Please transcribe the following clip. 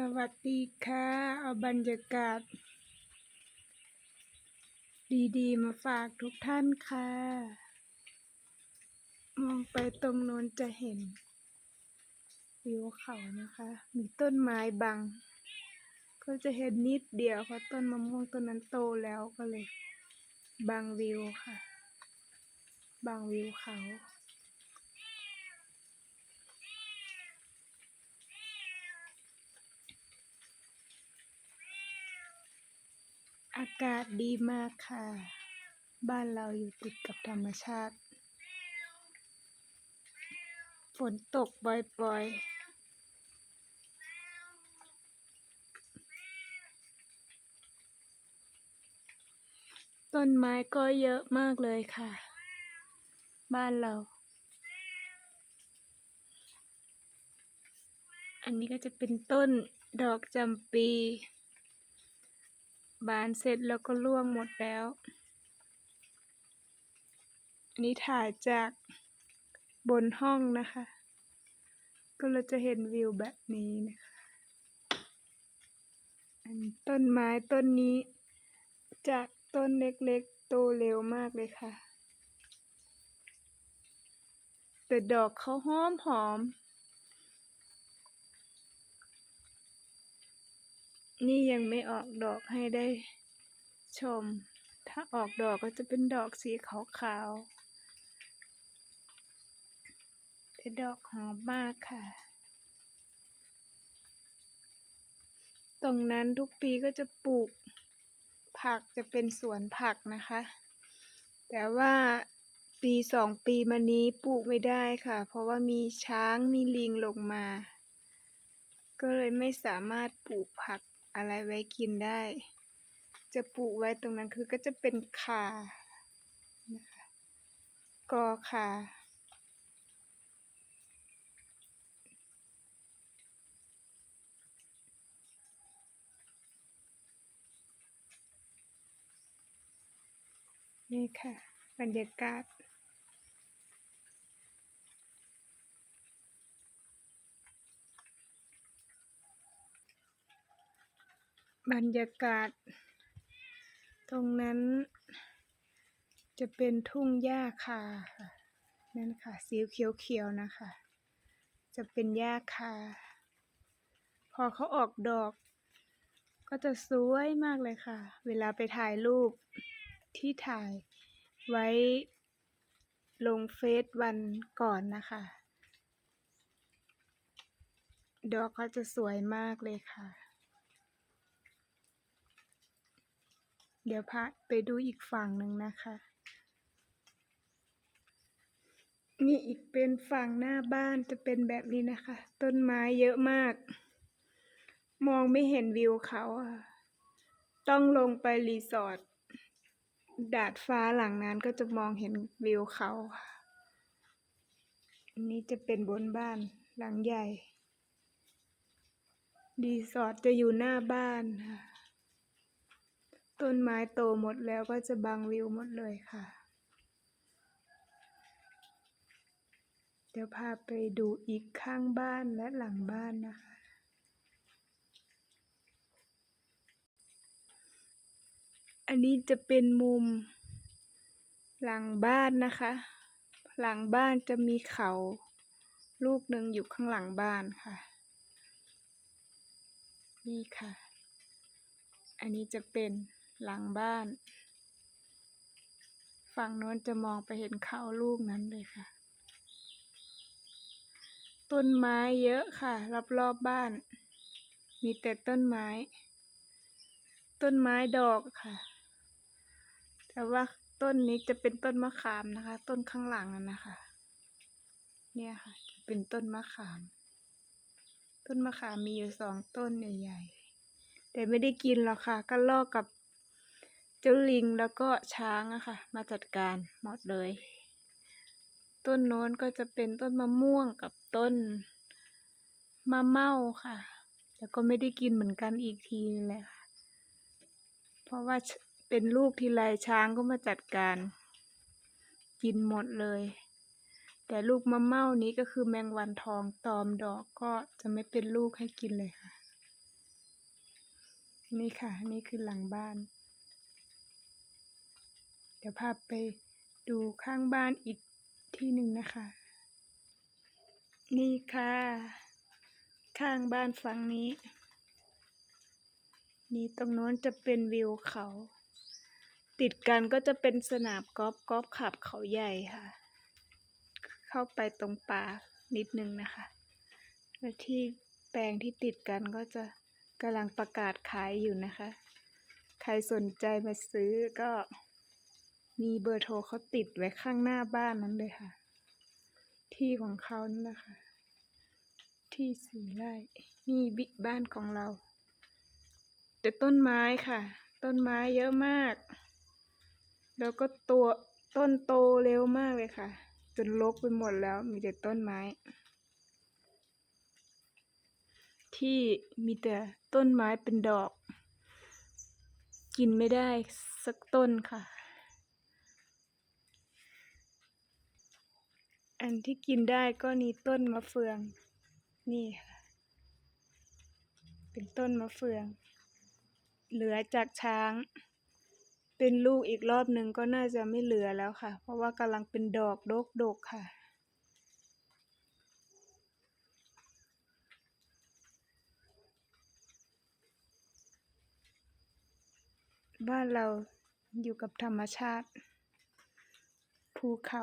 สวัสดีค่ะ เอาบรรยากาศ ดีๆ มาฝากทุกท่านค่ะ มองไปตรงโน้นจะเห็น วิวเขานะคะ มีต้นไม้บัง ก็จะเห็นนิดเดียวเพราะต้นมะม่วงต้นนั้นโตแล้วก็เลย บังวิวค่ะ บังวิวเขา อากาศดีมากค่ะ บ้านเราอยู่ติดกับธรรมชาติ ฝนตกบ่อยๆต้นไม้ก็เยอะมากเลยค่ะ บ้านเรา อันนี้ก็จะเป็นต้นดอกจำปี บานเสร็จแล้วก็ร่วงหมดแล้ว อันนี้ถ่ายจากบนห้องนะคะ ก็เราจะเห็นวิวแบบนี้นะคะอันต้นไม้ต้นนี้ จากต้นเล็กๆ โตเร็วมากเลยค่ะ แต่ดอกเขาหอมหอม นี่ยังไม่ออกดอกให้ได้ชม ถ้าออกดอกก็จะเป็นดอกสีขาวๆแต่ดอกหอมมากค่ะ ตรงนั้นทุกปีก็จะปลูกผักจะเป็นสวนผักนะคะ แต่ว่าปีสองปีมานี้ปลูกไม่ได้ค่ะ เพราะว่ามีช้างมีลิงลงมา ก็เลยไม่สามารถปลูกผัก อะไรไว้กินได้ จะปลูกไว้ตรงนั้นคือก็จะเป็นขานะคะกอขานี่ค่ะ บรรยากาศ บรรยากาศ ตรงนั้น จะเป็นทุ่งหญ้าคาค่ะนั่นค่ะ สีเขียวๆนะคะ จะเป็นหญ้าคา พอเขาออกดอก ก็จะสวยมากเลยค่ะ เวลาไปถ่ายรูปที่ถ่ายไว้ลงเฟซวันก่อนนะคะ ดอกเขาจะสวยมากเลยค่ะ เดี๋ยวพาไปดูอีกฝั่งหนึ่งนะคะ นี่อีกเป็นฝั่งหน้าบ้านจะเป็นแบบนี้นะคะ ต้นไม้เยอะมาก มองไม่เห็นวิวเขาต้องลงไปรีสอร์ทดาดฟ้าหลังนั้นก็จะมองเห็นวิวเขาอันนี้จะเป็นบนบ้านหลังใหญ่รีสอร์ทจะอยู่หน้าบ้านค่ะ ต้นไม้โตหมดแล้วก็จะบังวิวหมดเลยค่ะ เดี๋ยวพาไปดูอีกข้างบ้านและหลังบ้านนะคะ อันนี้จะเป็นมุมหลังบ้านนะคะ หลังบ้านจะมีเขาลูกหนึ่งอยู่ข้างหลังบ้านค่ะ นี่ค่ะ อันนี้จะเป็น หลังบ้าน ฝั่งโน้นจะมองไปเห็นเขาลูกนั้นเลยค่ะ ต้นไม้เยอะค่ะ รอบๆบบ้าน มีแต่ต้นไม้ ต้นไม้ดอกค่ะ แต่ว่าต้นนี้จะเป็นต้นมะขามนะคะ ต้นข้างหลังนั่นนะคะ เนี่ยค่ะ จะเป็นต้นมะขาม ต้นมะขามมีอยู่สองต้นใหญ่ๆแต่ไม่ได้กินหรอกค่ะ ก็ลอกกับ เจ้าลิงแล้วก็ช้างอะค่ะ มาจัดการหมดเลย ต้นโน้นก็จะเป็นต้นมะม่วงกับต้นมะเม่าค่ะแต่ก็ไม่ได้กินเหมือนกันอีกทีเลยค่ะ เพราะว่าเป็นลูกทีไรช้างก็มาจัดการ กินหมดเลย แต่ลูกมะเม่านี้ก็คือแมงวันทองตอมดอกก็จะไม่เป็นลูกให้กินเลยค่ะ นี่ค่ะ นี่คือหลังบ้าน ดี๋ยวพาไปดูข้างบ้านอีกที่หนึ่งนะคะ นี่ค่ะ ข้างบ้านฝั่งนี้ นี่ตรงโน้นจะเป็นวิวเขา ติดกันก็จะเป็นสนามกอล์ฟกอล์ฟขับเขาใหญ่ค่ะ เข้าไปตรงป่านิดนึงนะคะ และที่แปลงที่ติดกันก็จะกำลังประกาศขายอยู่นะคะ ใครสนใจมาซื้อก็ มีเบอร์โทรเขาติดไว้ข้างหน้าบ้านนั้นเลยค่ะ ที่ของเขานั่นแหละค่ะ ที่สี่ไร่นี่บิบ้านของเรา แต่ต้นไม้ค่ะ ต้นไม้เยอะมาก แล้วก็ตัวต้นโตเร็วมากเลยค่ะ จนรกไปหมดแล้วมีแต่ต้นไม้ ที่มีแต่ต้นไม้เป็นดอก กินไม่ได้สักต้นค่ะ อันที่กินได้ก็นี่ต้นมะเฟือง นี่ค่ะ เป็นต้นมะเฟือง เหลือจากช้าง เป็นลูกอีกรอบหนึ่งก็น่าจะไม่เหลือแล้วค่ะ เพราะว่ากำลังเป็นดอกดกๆค่ะบ้านเราอยู่กับธรรมชาติ ภูเขา